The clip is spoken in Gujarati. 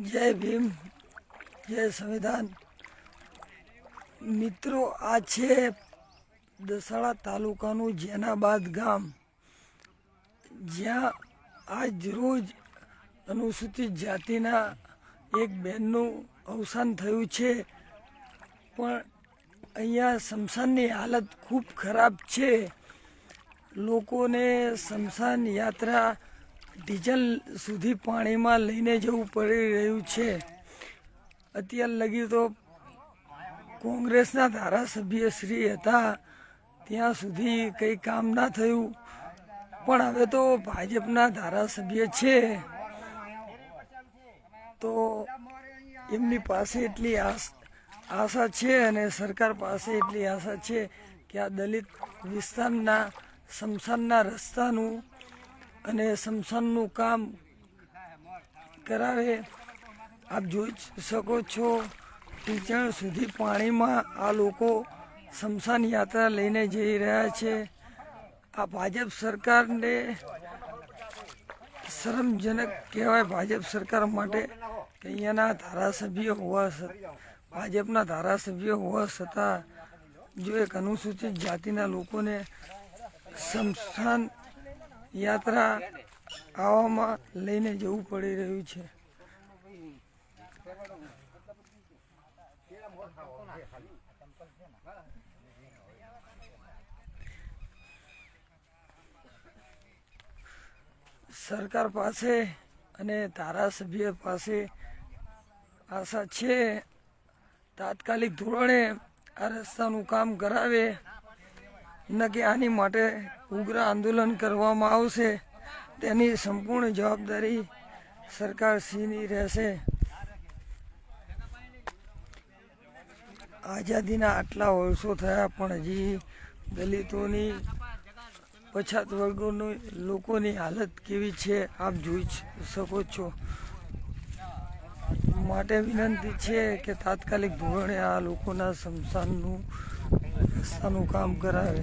જય ભીમ, જય સંવિધાન. મિત્રો, આ છે દસાડા તાલુકાનું જેનાબાદ ગામ. જ્યાં આજ રોજ અનુસૂચિત જાતિના એક બહેનનું અવસાન થયું છે. પણ અહીંયા સ્મશાનની હાલત ખૂબ ખરાબ છે. લોકોને સ્મશાન યાત્રા ડીઝલ સુધી પાણીમાં લઈને જવું પડી રહ્યું છે. અત્યાર લગી તો કોંગ્રેસના ધારાસભ્ય શ્રી હતા. ત્યાં સુધી કંઈ કામ ના થયું. પણ હવે તો ભાજપના ધારાસભ્ય છે. તો એમની પાસે એટલી આસ- આશા છે અને સરકાર પાસે એટલી આશા છે કે આ દલિત વિસ્તારના સ્મશાનના રસ્તાનું અને સમસાનનું કામ કરાવે. આપ જોઈ શકો છો, ટીચણ સુધી પાણીમાં આ લોકો સમસાન યાત્રા લઈને જઈ રહ્યા છે. આ ભાજપ સરકારને શરમજનક કહેવાય. ભાજપ સરકાર માટે કે અહીંયાના ધારાસભ્ય હોવા ભાજપના ધારાસભ્ય હોવા છતાં જો એક અનુસૂચિત જાતિના લોકોને સ્મશાન યાત્રા આવવામાં લઈને જવું પડી રહ્યું છે. સરકાર પાસે અને ધારાસભ્ય પાસે આશા છે, તાત્કાલિક ધોરણે આ રસ્તાનું કામ કરાવે. ન કે આની માટે ઉગ્ર આંદોલન કરવામાં આવશે, તેની સંપૂર્ણ જવાબદારી સરકારશ્રીની રહેશે. આઝાદીના આટલા વર્ષો થયા, પણ હજી દલિતોની પછાત વર્ગોની લોકોની હાલત કેવી છે, આપ જોઈ શકો છો. માટે વિનંતી છે કે તાત્કાલિક ધોરણે આ લોકોના સ્મશાનનું રસ્તાનું કામ કરાવે.